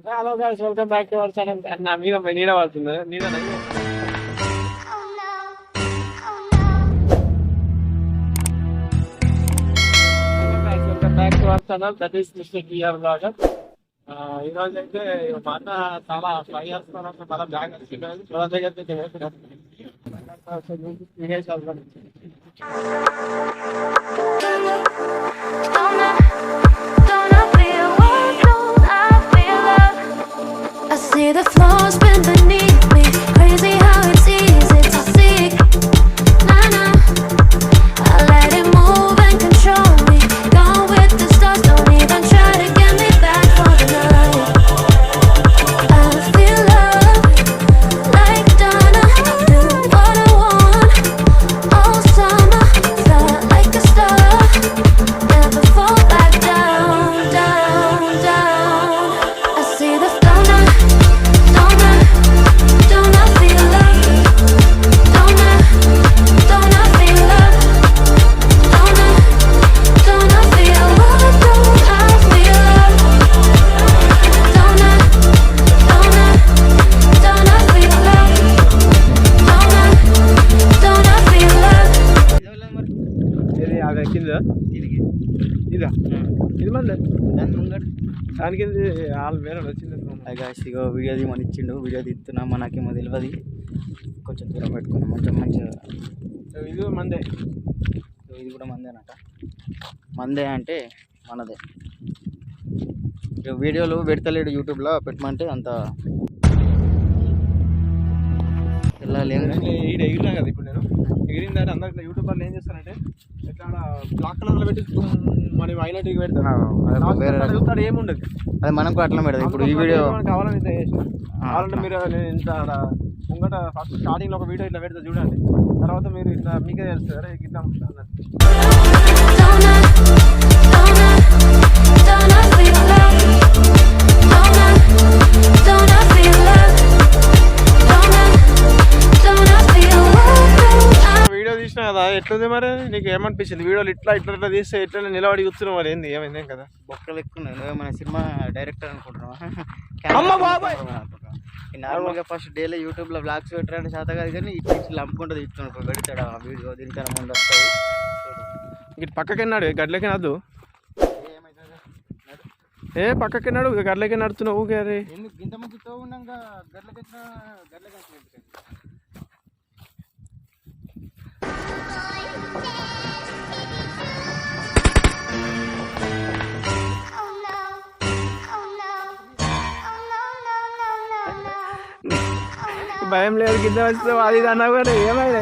hello guys welcome back to our channel నా మీద పోయి నీడ పడుతుంది నీడ welcome back to our channel that is mister TR blogger ఈ రోజు అయితే మా అన్న చాలా ట్రై చేస్తున్నాను మళ్ళీ బ్యాగ్ వచ్చింది మన దగ్గర ఇదా? ఇది మంది దానికి వాళ్ళు వేరే వచ్చింది ఇగో వీడియో తీయమని ఇచ్చిండు. వీడియో తీస్తున్నా మనకేమో తెలియదు కొంచెం దూరం పెట్టుకున్నాం కొంచెం మంచిగా. ఇది మందే. సో ఇది కూడా మందేనట మందే అంటే మనదే. వీడియోలు పెడతలేడు యూట్యూబ్లో పెట్టమంటే అంత. ఎగిరినా కదా ఇప్పుడు నేను ఎగిరిన దాన్ని అందరిలో యూట్యూబ్ వాళ్ళు ఏం చేస్తారంటే ఎట్లా బ్లాక్ కలర్లో పెట్టి మనం వేరే రకం. చూస్తాడు ఏముండదు. అది మనం కూడా అట్లా పెడదాం ఇప్పుడు ఈ వీడియో కావాలని ఇట్లా చేసిన ఆ, కావాలంటే మీరు నేను ఇంత ముంగట ఫస్ట్ స్టార్టింగ్లో ఒక వీడియో ఇట్లా పెడితే చూడండి. తర్వాత మీరు ఇట్లా మీకే తెలుస్తుంది ఇట్లా కదా ఎట్లుంది మరి? నీకు ఏమనిపించింది వీడియోలు ఇట్లా ఇట్లా ఇట్లా తీస్తే ఇట్లా నిలబడి కూర్చున్నావు మరి? ఏంది? ఏమైంది? ఏం కదా? బొక్కలు ఎక్కువ నువ్వేమైనా సినిమా డైరెక్టర్ అనుకుంటున్నావా! నార్మల్గా ఫస్ట్ డైలీ యూట్యూబ్లో బ్లాగ్స్ పెట్టారంటే శాత కాదు కానీ ఇట్లా ఇట్లా అమ్ముకుంటూ తీస్తున్నాడు పెడతాడు ఆ వీడియో దీనికన్నా ముందు వస్తాయి. ఇటు పక్కకి ఎన్నాడు? గడ్లకి నద్దు ఏ పక్కకి ఎన్నాడు గడ్లకి నడుతున్నావు ఊకే ఎందుకు? ఇంత ఉన్నాక గడ్లకి గడ్లకి భయం లేదు కింద వస్తే అది అన్నావు కానీ ఏమైనా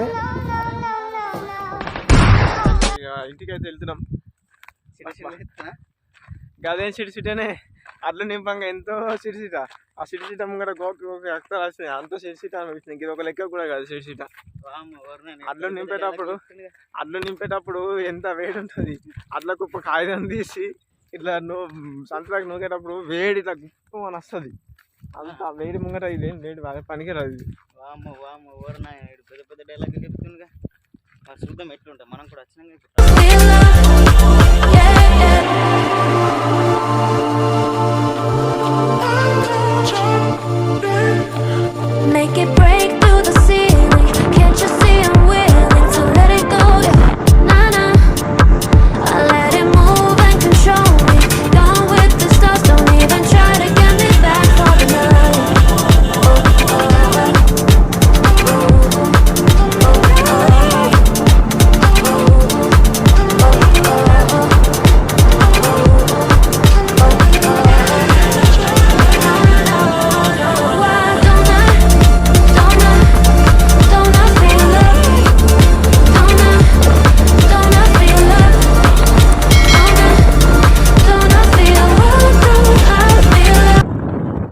ఇంటికి అయితే వెళ్తున్నాం. గదేం సిటి సిటనే అట్లా నింపంగా ఎంతో సిరిసిట ఆ సిరిసిట ముంగట గోకి గోకి రక్తాలు వచ్చినాయి అంత సిరిసిట అనిపించింది ఇది ఒక లెక్క కూడా కాదు సిరిసిట అడ్లు నింపేటప్పుడు అడ్లు నింపేటప్పుడు ఎంత వేడి ఉంటుంది అట్ల కుప్ప కాగితం తీసి ఇట్లా నూ సంతలోకి నూకేటప్పుడు వేడి ఇట్లా గుప్ప అని వస్తుంది. అంత వేడి ముంగట ఇది వేడి బాగా పనికిరాదు ఇది. వామ్మ వామ్మ ఓరు నాయన ఈడు పెద్ద పెద్ద డైలాగ్ చెప్తుందిగా మరి చూద్దాం ఎట్లుంటాం మనం కూడా వచ్చినాక